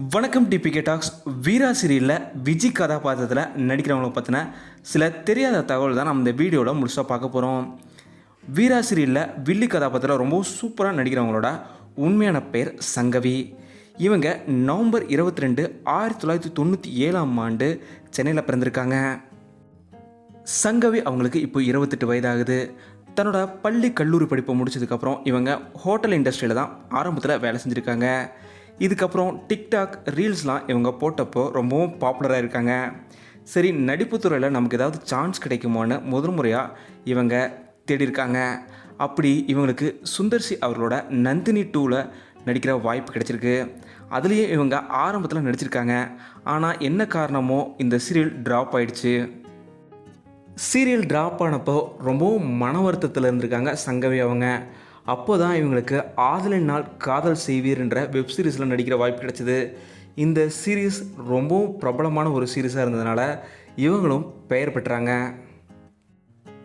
வணக்கம் DPK tax. வீரா சீரியலில் விஜய் கதாபாத்திரத்தில் நடிக்கிறவங்கள பற்றின சில தெரியாத தகவல் தான் நம்ம இந்த வீடியோவில் முழுசாக பார்க்க போகிறோம் வீரா சீரியலில் வில்லி கதாபாத்திரம் ரொம்ப சூப்பராக நடிக்கிறவங்களோட உண்மையான பேர் சங்கவி. இவங்க நவம்பர் இருபத்தி ரெண்டு ஆயிரத்தி தொள்ளாயிரத்தி தொண்ணூற்றி ஏழாம் ஆண்டு சென்னையில் பிறந்திருக்காங்க. சங்கவி அவங்களுக்கு இப்போ இருபத்தெட்டு வயதாகுது. தன்னோட பள்ளி கல்லூரி படிப்பை முடிச்சதுக்கப்புறம் இவங்க ஹோட்டல் இண்டஸ்ட்ரியில் தான் ஆரம்பத்தில் வேலை செஞ்சுருக்காங்க. இதுக்கப்புறம் டிக்டாக் ரீல்ஸ்லாம் இவங்க போட்டப்போ ரொம்பவும் பாப்புலராக இருக்காங்க சரி நடிப்புத்துறையில் நமக்கு ஏதாவது சான்ஸ் கிடைக்குமோன்னு முதல் முறையாக இவங்க தேடியிருக்காங்க. அப்படி இவங்களுக்கு சுந்தர்சி அவர்களோட நந்தினி டூவில் நடிக்கிற வாய்ப்பு கிடைச்சிருக்கு. அதுலேயே இவங்க ஆரம்பத்தில் நடிச்சிருக்காங்க. ஆனால் என்ன காரணமோ இந்த சீரியல் ட்ராப் ஆயிடுச்சு. சீரியல் ட்ராப் ஆனப்போ ரொம்பவும் மன வருத்தத்தில் இருந்திருக்காங்க சங்கவி அவங்க. அப்போ தான் இவங்களுக்கு ஆதலின் நாள் காதல் செய்வீர்ன்ற வெப் சீரிஸில் நடிக்கிற வாய்ப்பு கிடைச்சிது. இந்த சீரீஸ் ரொம்பவும் பிரபலமான ஒரு சீரீஸாக இருந்ததுனால இவங்களும் பெயர் பெற்றாங்க.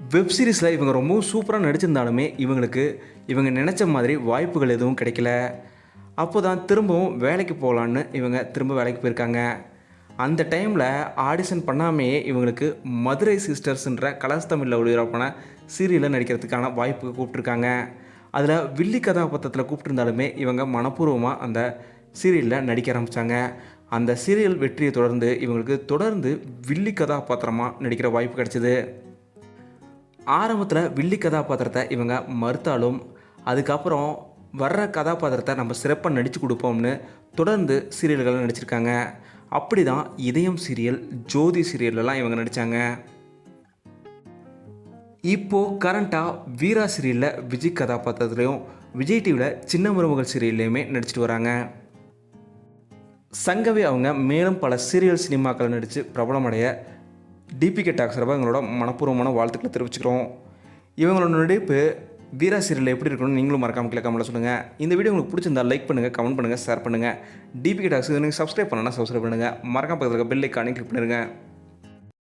வெப் சீரிஸில் இவங்க ரொம்பவும் சூப்பராக நடிச்சிருந்தாலுமே இவங்களுக்கு இவங்க நினச்ச மாதிரி வாய்ப்புகள் எதுவும் கிடைக்கல. அப்போ தான் திரும்பவும் வேலைக்கு போகலான்னு இவங்க திரும்ப வேலைக்கு போயிருக்காங்க. அந்த டைமில் ஆடிஷன் பண்ணாமையே இவங்களுக்கு மதுரை சிஸ்டர்ஸ்ன்ற கலர்ஸ் தமிழில் ஒளிபரப்பான சீரியலில் நடிக்கிறதுக்கான வாய்ப்பு கூப்பிட்ருக்காங்க அதில் வில்லி கதாபாத்திரத்தில் கூப்பிட்டுருந்தாலுமே இவங்க மனப்பூர்வமாக அந்த சீரியலில் நடிக்க ஆரம்பித்தாங்க அந்த சீரியல் வெற்றியை தொடர்ந்து இவங்களுக்கு தொடர்ந்து வில்லி கதாபாத்திரமாக நடிக்கிற வாய்ப்பு கிடைச்சிது. ஆரம்பத்தில் வில்லி கதாபாத்திரத்தை இவங்க மறுத்தாலும் அதுக்கப்புறம் வர்ற கதாபாத்திரத்தை நம்ம சிறப்பாக நடித்து கொடுப்போம்னு தொடர்ந்து சீரியல்கள் நடிச்சிருக்காங்க. அப்படி தான் இதயம் சீரியல் ஜோதி சீரியல்லலாம் இவங்க நடித்தாங்க இப்போது கரண்ட்டாக வீரா சீரியலில் விஜய் கதாபாத்திரத்துலையும் விஜய் டிவியில் சின்ன மருமகள் சீரியல்லையுமே நடிச்சிட்டு வராங்க. சங்கவி அவங்க மேலும் பல சீரியல் சினிமாக்களை நடித்து பிரபலமடைய டிபிகே டாக்ஸ் சார்பாக எங்களோட மனப்பூர்வமான வாழ்த்துக்களை தெரிவிச்சுக்கிறோம். இவங்களோட நடிப்பு வீரா சீரியல் எப்படி இருக்கணும்னு நீங்களும் மறக்காமல் கீழே கமெண்ட்டில் சொல்லுங்கள் இந்த வீடியோ உங்களுக்கு பிடிச்சிருந்தா லைக் பண்ணுங்கள் கமெண்ட் பண்ணுங்கள் ஷேர் பண்ணுங்கள் டிபிகே டாக்ஸ் நீங்கள் சப்ஸ்கிரைப் பண்ணனா சப்ஸ்கிரைப் பண்ணுங்கள் மறக்காம பக்கத்தில் பெல் ஐக்கானே கிளிக் பண்ணிடுங்க